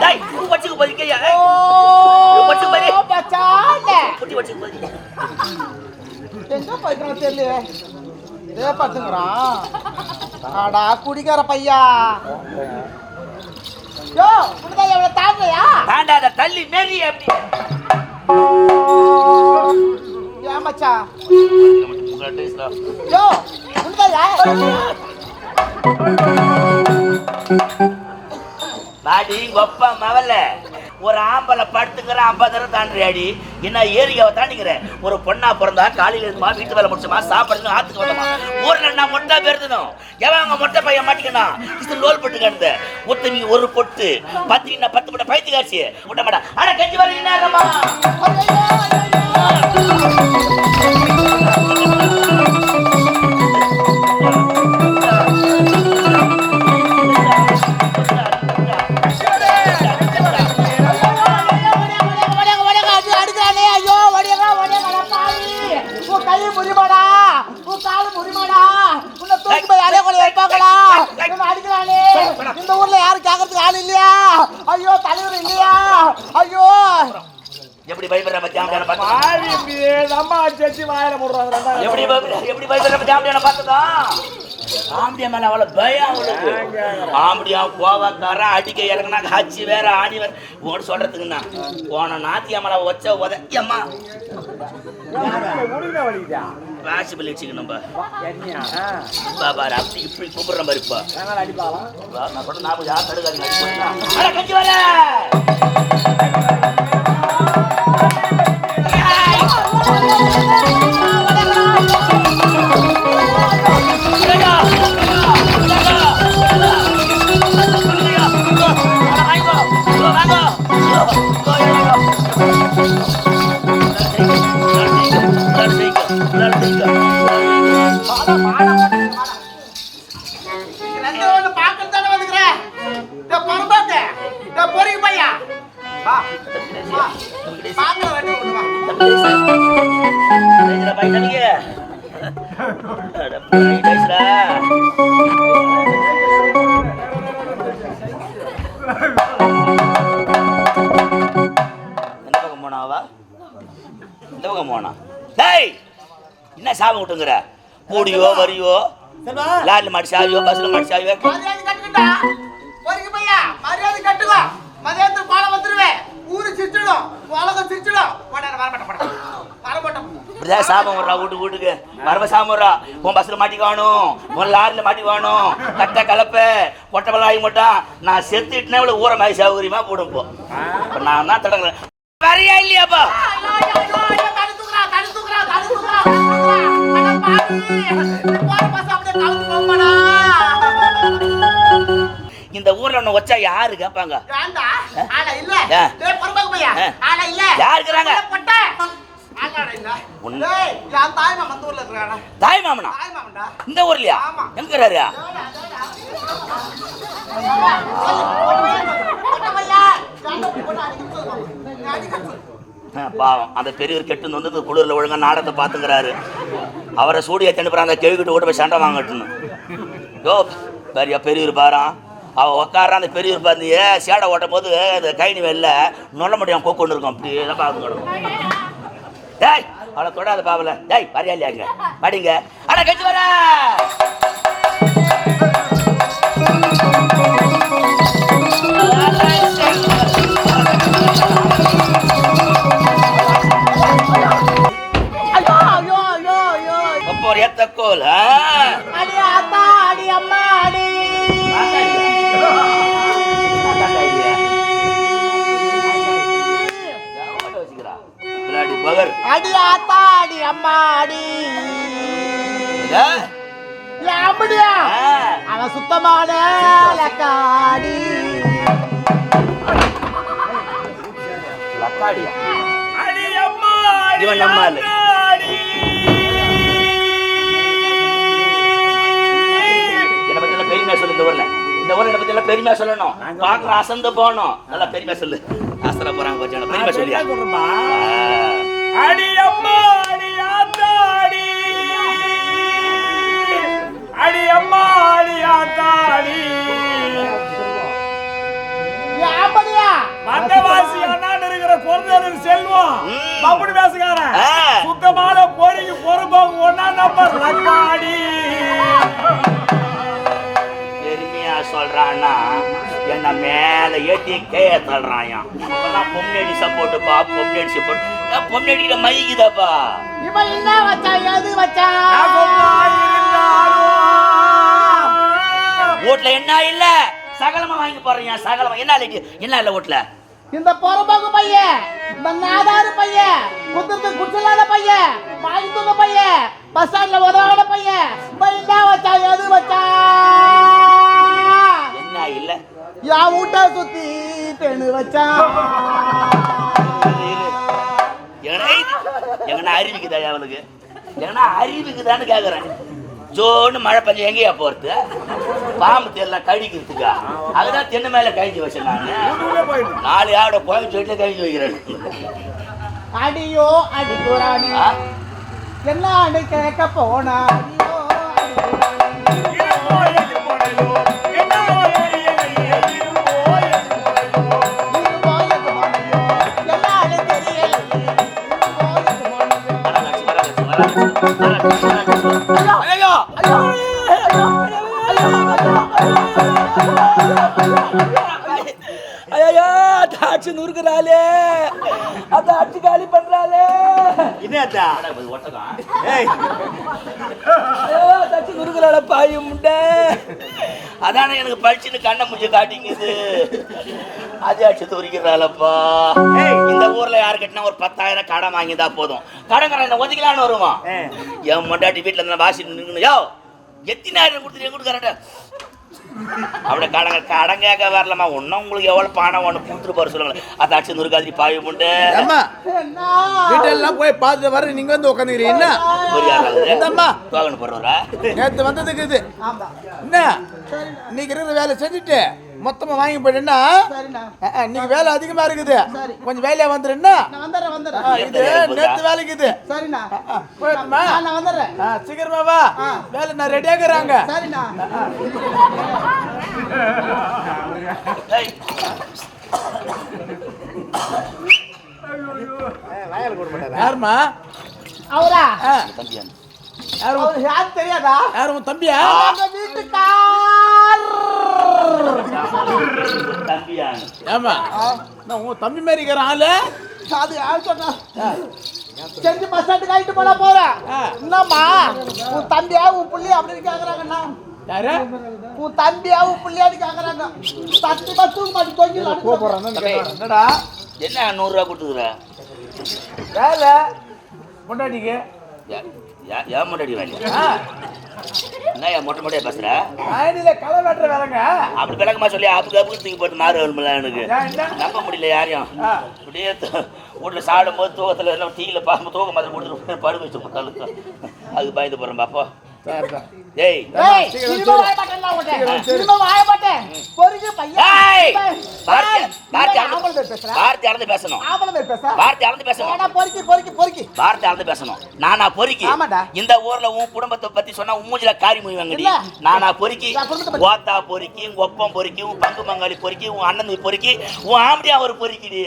டேய் வச்சுக்கு பதிக்கையா வச்சுக்கு பதி பச்சாண்ட குட்டி வச்சுக்கு பதி எங்க போய்க்கிறான் தெரியல இதே பத்துங்கிறான் குடிக்கார பையா யோ எவ்வளவு தாண்டலையா தாண்டாத தள்ளி மேரி அப்படி ஏன் மச்சா யோ மாடி கொப்பா மவல ஒரு ஆம்பளை படுத்துக்கிற ஐம்பது தாண்டி அடி. என்ன ஏரியாவை தாண்டிக்கிற? ஒரு பொண்ணா பிறந்தா காலையில இருந்துமா வீட்டு வேலை முடிச்சுமா சாப்பிடுங்க ஆத்துக்கு வந்தமா ஊர்ல நான் மொட்டை பெருதணும். எவன் அங்க மொட்டை பையன் மாட்டிக்கணும் இது லோல் பட்டு கிடந்த ஒருத்தனி ஒரு பொட்டு. பத்து பத்து மட்டை பைத்து காட்சி விட்ட மாட்டா. ஆனா கஞ்சி வர நம்ம அடிச்சு வாயில போடுறாங்க எப்படி எப்படி பயப்படுற பத்தி ஆம்பியான பார்த்ததா ஆம்பியா மேல அவ்வளவு பயம் ஆம்படியா கோவக்காரன் அடிக்க இறங்கினா காட்சி வேற ஆணி வேற உங்கள்ட்ட சொல்றதுக்குண்ணா போன நாத்தியம்மளை வச்ச உதயம்மா முடிந்த வலிதா வாசிபிள் வச்சுக்கணும் பாரு அப்படி இப்படி கூப்பிடுற மாதிரி இப்போ நான் யார் கஞ்சி வர எந்த பக்கம் போனாவா இந்த பக்கம் போனா? டேய் என்ன சாபம் விட்டுங்கிற கூடியோ வரியோ? லாரில மாட்டி சாவியோ பஸ்ல மாட்டி சாவியோ மரியாதை பையா? மரியாதை கட்டுக்கோ. மதியத்துக்கு சிரிச்சிடும் உலகம் சிரிச்சிடும் இப்படிதான் சாபம் வர்றா வீட்டுக்கு வீட்டுக்கு. வரவ சாபம் வர்றா உன் பஸ்ல மாட்டிக்குவானும் உன் லாரில மாட்டிக்குவானும் கட்ட கலப்ப. கொட்டை பல்லாகி மாட்டான் நான் செத்துட்டுனா இவ்வளவு ஊற மாதிரி சௌகரியமா போடும் போ. இப்ப நான் தான் தடங்குறேன். வரியா இல்லையாப்பா இந்த ஊர்ல ஒண்ணு வச்சா யாரு கேட்பாங்க? யார் இருக்கிறாங்க? தாய் மாமன். இந்த ஊர்லயா. எங்க இருக்கிறாரு பாவம். அந்த பெரியவர் கெட்டு வந்து குளிரில் ஒழுங்கா நாடகத்தை பார்த்துக்கிறாரு. அவரை சூடியை அந்த கேள்விக்கிட்ட கூட போய் சண்டை வாங்கட்டுன்னு யோ பெரிய பெரியவர் பாரா. அவ உக்கார அந்த பெரியவர் பார்த்து சேடை ஓட்டும் போது அந்த கைனி வெளில நொல்ல முடியும் கொண்டு இருக்கும் அப்படி எல்லாம் பார்க்க கிடக்கும். டேய் அவளை தொடாத பாவல. டேய் வரையா இல்லையாங்க படிங்க. அட கட்சி வர! ஏத்தக்கோல் அடி அம்மா, அடி. ஆ? ஏன் அப்படியா? அவன் சுத்தமான லக்காடி. லக்காடியா இவன் நம்ம ஆளு. அடி என்னை பத்தி எல்லாம் பெருமையா சொல்லு இந்த ஊர்ல இந்த ஊர்ல என்னை பத்தி எல்லாம் பெருமையா சொல்லணும் பாக்குற அசந்து போகணும் நல்லா பெருமையா சொல்லு ஆஸ்திரா போறாங்க பெருமையா சொல்லியா. அடி அம்மா அடி அம்மா அடியா தாடி இருக்கிற குழந்தைகள் செல்வம். அப்படி பேசுகிறேன் சுத்தமான போரிக்கு பொறுப்பாக ஒன்னா நம்பர் ரக்காடி சொல்றான்னா என்ன மேல ஏத்தி கேய தள்ளுறாயா சப்போர்ட்டுப்பா பொம்னடி சப்போர்ட் பொம்னடியில மயங்கிதாப்பா இவன் என்ன வச்சா எது வச்சா வீட்ல என்ன இல்ல? சகலமா வாங்கி போறீங்க சகலமா. என்ன இல்ல என்ன இல்ல வீட்ல இந்த பொறம்போக்கு பையன் இந்த நாதாரு பையன் குத்துறது குடிச்சலாத பையன் வாங்கி தூங்க பையன் பஸ் ஸ்டாண்ட்ல உதவாத பையன் என்ன வச்சா எது வச்சா? என்ன இல்ல? யா வீட்டை சுத்தி தெனு வச்சான் எங்கன்னா அறிவிக்குதா அவனுக்கு? எங்கன்னா அறிவிக்குதான்னு கேக்குறேன். ஜோன்னு மழை பெஞ்சு எங்கேயா போறது? பாம்பு தெரியல கழிக்கிறதுக்கா அதுதான் தென்னை மேல கழிச்சு வச்சேன் நான். நாலு ஆட கோயில் வீட்டுல கழிச்சு வைக்கிறேன். அடியோ அடி குரானே ஆ? என்ன கேட்க போனா டாக்ஸி நுறுக்குறாளே. அந்த அடிச்சு காலி பண்றாளே. என்னத்தா ஒட்டகம் ஏய். ஐயோ டாக்ஸி நுறுக்குறாள பாய் முண்டை. அதானே எனக்கு பழிச்சுன்னு கண்ணை முடிச்சு காட்டிங்குது அது அடிச்சு துரிக்கிறாளப்பா. இந்த ஊர்ல யாரு கட்டினா ஒரு பத்தாயிரம் கடன் வாங்கிதா போதும். கடன்காரன் ஒதுக்கலான்னு வருவான். என் மொண்டாட்டி வீட்டுல இருந்தா வாசி நின்று யோ எத்தனாயிரம் கொடுத்துட்டு எங்க கொடுக்குறேன் அவட கடன் கடன் கேட்க வரலமா ஒன்னும் உங்களுக்கு எவ்வளவு பணம் ஒன்று கொடுத்துட்டு போற சொல்லுங்க அதை அடிச்சு நுறுக்காதி பாவி என்ன? வீட்டெல்லாம் போய் பார்த்துட்டு வர நீங்க வந்து உட்காந்துக்கிறீங்க என்ன? ஒரு யார் இந்தம்மா. தோகன் போடுறவரா? நேத்து வந்ததுக்கு இது. ஆமா. என்ன? இன்னைக்கு இருக்கிற வேலை செஞ்சுட்டு மொத்தமா வாங்கி போயிடுன்னா சரிண்ணா. இன்னைக்கு வேலை அதிகமா இருக்குது சரி. கொஞ்சம் வேலையா வந்துடுன்னா நான் வந்துடுறேன், ஆ, வந்துடுறேன். இது நேத்து வேலைக்கு இது சரிண்ணா. போயிடுமா நான் நான் வந்துடுறேன். ஆ, சீக்கிரமா வா ஆ. வேலை நான் சரிண்ணா. ஏய், யாருமா அவரா? ஆ, தம்பியா யாரு உன்- அவரு யாருன்னு தெரியாதா? யாரு உன் தம்பியா எங்க வீட்டுக்கார். தம்பியா ஏமா நான் உன் தம்பி மாதிரி இருக்கிற ஆளு. அது யார் சொன்னா? செஞ்சு பஸ் ஸ்டாண்டுக்கு ஆயிட்டு போனா போறேன் ஆ. என்னம்மா? உன் தம்பியா உன் புள்ளியா அப்படின்னு கேக்குறாங்கண்ணா யாரு? உன் தம்பியா உன் புள்ளியான்னு கேக்குறாங்க. சத்தியமா தூக்க மாட்டி தொங்கிடலாம் என்னடா? என்ன நூறுரூவா கொடுத்துக்குற வேலை. பொண்டாட்டிக்கு ஏன் முன்னாடி ஆ, என்ன ஏன் மொட்டை மொட்டையா பேசுற? வயலில களை வெட்டுற வேலைங்க. அப்படி விளக்கமா சொல்லி அப்புக்கு அப்புக்கு தூக்கி போட்டு மாறு வரும்ல எனக்கு? நம்ப முடியல யாரையும். அப்படியே வீட்டுல சாப்பிடும் போது தூக்கத்துல எல்லாம் டீல பார்க்கும் தூக்க மாதிரி கொடுத்துட்டு படுக்க வச்சு அதுக்கு பயந்து போறேன் பாப்பா. நானா பொறுக்கி. இந்த ஊர்ல உன் குடும்பத்தை பத்தி சொன்னா உன் மூஞ்சில காரி மொழிவாங்கடி இல்ல. நானா பொறுக்கி. ஓத்தா பொறுக்கி உன் ஒப்பம் பொறுக்கி உன் பங்கு மங்காளி பொறுக்கி உன் அண்ணன் பொறுக்கி உன் ஆம்படியா ஒரு பொறுக்கிடி.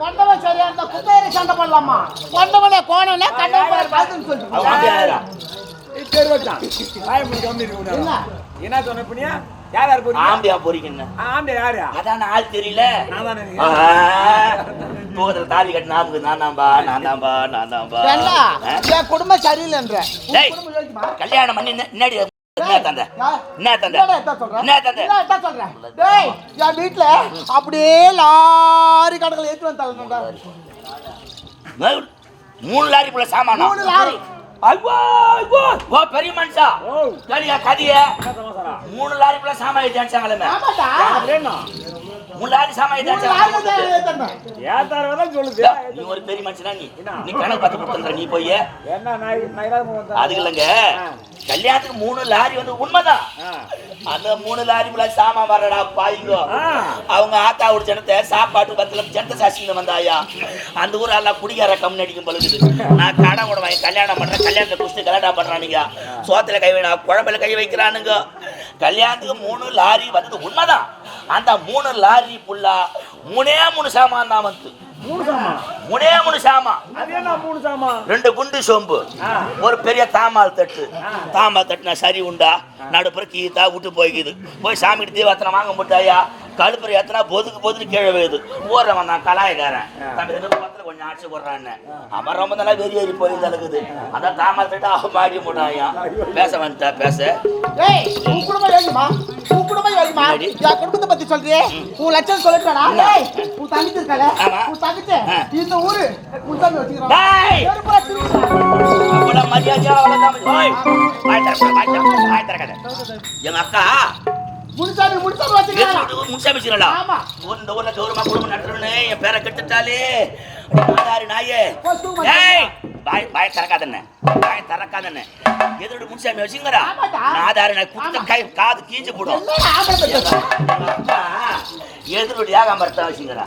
கொண்டவன் சரியா இருந்தா குப்பையரை சண்டை போடலாமா? கொண்டவனே கோணவனே கண்டவன் பார்த்துன்னு சொல்லிட்டு என்ன? சொன்ன பண்ணியா யார் யார் போறீங்க ஆம்படியா பொறுக்கின்னு ஆம்பளை யாரு அதான் ஆள் தெரியல நான் தானே தூக்கத்துல தாலி கட்டின ஞாபகம் நான் தான்பா நான் தான்பா நான் தான்பா என் குடும்பம் சரியில்லைன்ற. கல்யாணம் பண்ணி வீட்டுல அப்படியே லாரி கடைகள் ஏற்றி வந்து தள்ளணும்டா. மூணு லாரி போல சாமானா? மூணு லாரி. ஐயோ ஐயோ ஓ பெரிய மனுஷா. கலியா கதிய. மூணு லாரி போல சாமான் ஏத்தி அனுப்பிச்சாங்களே ஆமாடா. மூணு லாரி சாமான் ஏத்தி மூணு லாரி அனுப்பிச்சாங்க தான் ஏத்தணும். ஏத்தாரவதான் சொல்லுது. நீ ஒரு பெரிய மனுஷனா நீ? நீ கணக்கு பார்த்து நீ போய். என்ன நாய் நைராம வந்தா? அது இல்லைங்க. கல்யாணத்துக்கு மூணு லாரி வந்து உண்மைதான். அந்த மூணு லாரி போல சாமான் வரடா பாய்ங்கோ. ஆ. அவங்க ஆத்தா ஒரு ஜனத்தை சாப்பாட்டு பத்துல ஜனத்த சாசிங்க வந்தாயா? அந்த ஊர் எல்லாம் குடிகார கம்மி அடிக்கும் பழுகுது நான் கடை விடுவேன் கல்யாணம் பண்றேன் கல்யாணத்தை குடிச்சு கல்யாணம் பண்றானுங்க. சோத்துல கை வைடா குழம்புல கை வைக்கிறானுங்க. கல்யாணத்துக்கு மூணு லாரி வந்தது உண்மைதான். அந்த மூணு லாரி புல்லா மூணே மூணு சாமான் தான் வந்து. மூணு சாமா மூணே மூணு சாமான். மூணு சாமா ரெண்டு குண்டு சோம்பு. ஒரு பெரிய தாமால் தட்டு. தாமால் தட்டுனா சரி உண்டா? நடுப்புற கீத்தா விட்டு போய்க்குது. போய் சாமிக்கு தீவத்தனை வாங்க முடியாயா கழுப்புற எத்தனா பொதுக்கு பொதுக்கு கீழே விழுது ஊர்றவன் நான் கலாயக்காரன். தம்பி பக்கத்துல கொஞ்சம் ஆட்சி போடுறான்னு. அவன் ரொம்ப நல்லா வெறி ஏறி போய் தடுக்குது அதான் தாமால் தட்டு அவன் மாடி முட்டாயா பேச வந்துட்டா பேச. குடும்பம் உன் என்னடி? என் குடும்பத்தை பத்தி சொல்றியே உன் லட்சம்? ஏய் உன் தங்கச்சி இருக்கல. உன் தங்கச்சி. இந்த ஊரு முன்சாமி வச்சுக்கிறான் திறக்காத, வாய் திறக்காத. எங்க அக்கா முன்சாமி முன்சாமி வச்சுக்கிறான் முன்சாமிச்சுங்களா ஆமா. இந்த ஊர்ல கௌரவமா குடும்பம் நடத்துறேன்னு என் பேரை கெட்டுட்டாலே மாதாரி நாயே. போ, தூக்கு மாட்டேன். ஏய் வாய் வாய் திறக்காதண்ணே. வாய் திறக்காதண்ணே. எதோட முன்சாமி வச்சுங்கடா. ஆமாடா. நாதாரி நாய் குத்த. கை காது கீஞ்சு போடும்? எதிரோட ஏகாமரத்தை வச்சுங்கடா.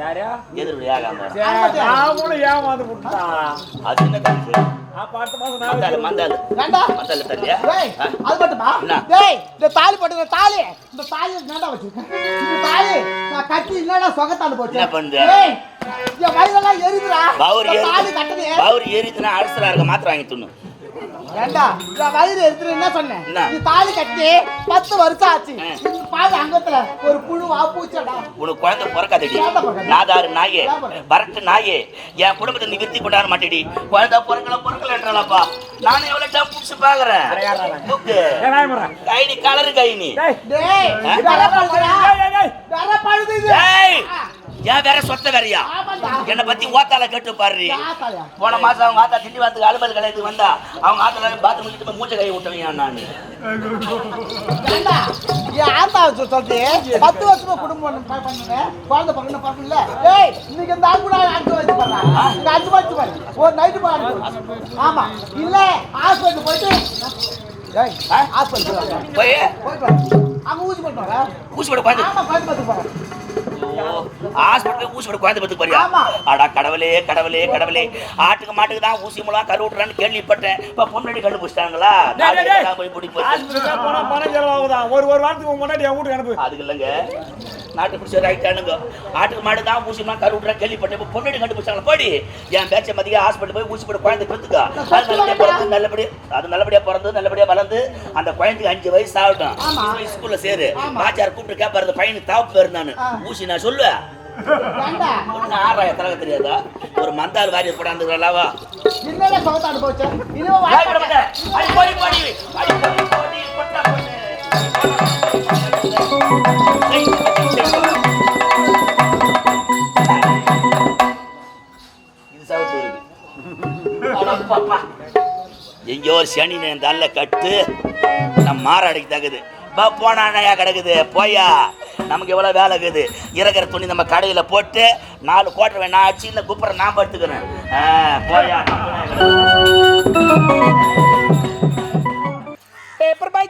யாரா? எதிரோட விட்டா அது என்ன மந்தாலு மந்தாலு ஏண்டா? மந்தாலு தள்ளியா? ஏய், அது மட்டுமா? என்ன? ஏய், இந்த தாலி போட்டு தாலி. இந்த தாலி என்னடா வச்சிருக்கேன் இந்த தாலி நான் கட்டி என்னடா சொகத்தாண்டு போச்சு. என்ன பண்ணுது? ஏய், என் பவுர் தாலி கட்டது பவுர் ஏறிதுன்னா அல்சரா இருக்க மாத்திரை வாங்கி துண்ணு ஏண்டா வயிறு எடுத்துட்டு என்ன சொன்னேன்? நீ தாலி கட்டி பத்து வருஷம் ஆச்சு. பாதி அங்கத்துல ஒரு புழுவா பூச்சடா. உனக்கு குழந்தை பிறக்காதடி. நாதாரு நாயே? வரட்டு நாயே. என் குடும்பத்தை நீ விருத்தி கொண்டாட மாட்டேடி. குழந்தை பிறக்கல பிறக்கலன்றாலப்பா நானும் எவ்வளவு டைம் புடிச்சு பாக்குறேன். கைனி கலரு கைனி. டேய் டேய் ஏன் வேற சொத்த வேறையா என்னை பத்தி ஓத்தால கேட்டு பாரு போன மாசம் அவங்க ஆத்தா திண்டி வந்து அலுவல் கலையத்துக்கு வந்தா அவங்க ஆத்தால பாத்ரூம் கிட்ட போய் மூச்ச கை விட்டவன் நானு ஏண்டா, என் ஆத்தா வச்சு சொல்றது, பத்து வருஷமா குடும்பம் பண்ண- குழந்தை பிறக்கணும், பிறக்கணும்ல? ஏய், இன்னைக்கு இந்த ஆள் கூட அஞ்சு வயசு அஞ்சு வயசு. ஒரு night பாரு. ஆமா. இல்ல, hospital போயிட்டு, ஏய், hospital போய். அங்க ஊசி போட்டு வாங்க. ஊசி போட குழந்தை ஆமா, குழந்தை போறேன். ஹாஸ்பிட்டல் ஊசி போட குழந்தை பத்து பாரியா ஆமா. அடா கடவுளே கடவுளே கடவுளே. ஆட்டுக்கு மாட்டுக்கு தான் ஊசி மூலம் கரு விட்டுறான்னு கேள்விப்பட்டேன். இப்ப பொண்ணடி கண்டுபிடிச்சிட்டாங்களா. போய் பிடி போய் ஆஸ்பத்திரிக்கா போனா பணம் செலவாகுதான். ஒரு ஒரு வாரத்துக்கு முன்னாடி என் வீட்டுக்கு அனுப்பு. அதுக்கு இல்லைங்க. நாட்டு பிடிச்ச ரைட்டானுங்க ஆட்டுக்கு மாடு தான் ஊசி மூலம் கரு விட்டுறா கேள்விப்பட்டேன். இப்ப பொண்ணடி கண்டுபிடிச்சாங்களா? போடி. என் பேச்ச மதிய ஹாஸ்பிட்டல் போய் ஊசி போட குழந்தை பெற்றுக்கா. அது நல்லபடியா பிறந்து நல்லபடியா அது நல்லபடியா பிறந்து நல்லபடியா வளர்ந்து அந்த குழந்தைக்கு அஞ்சு வயசு ஆகட்டும். ஸ்கூல்ல சேரு. ஆமா. பாச்சார் கூப்பிட்டு கேட்பாரு இந்த பையனுக்கு தாப்பு பேரு நானு. ஊசி நான் சொல்லுவேன். ஒண்ணு ஆறாயிரம் தலக தெரியாதா ஒரு மந்தால் வாரி சொகத்தாண்டு போச்சு? எங்கேயோ ஒரு சனி இந்த அல்ல கட்டு. நம்ம மாறாடிக்கு தகுது. பா போனா நயா கிடக்குது? போயா நமக்கு எவ்வளோ வேலை இருக்குது? இறக்கிற துணி நம்ம கடையில் போட்டு நாலு கோட்டை வேணா ஆச்சு இந்த குப்பரை நான் படுத்துக்கிறேன். ஆ, போயா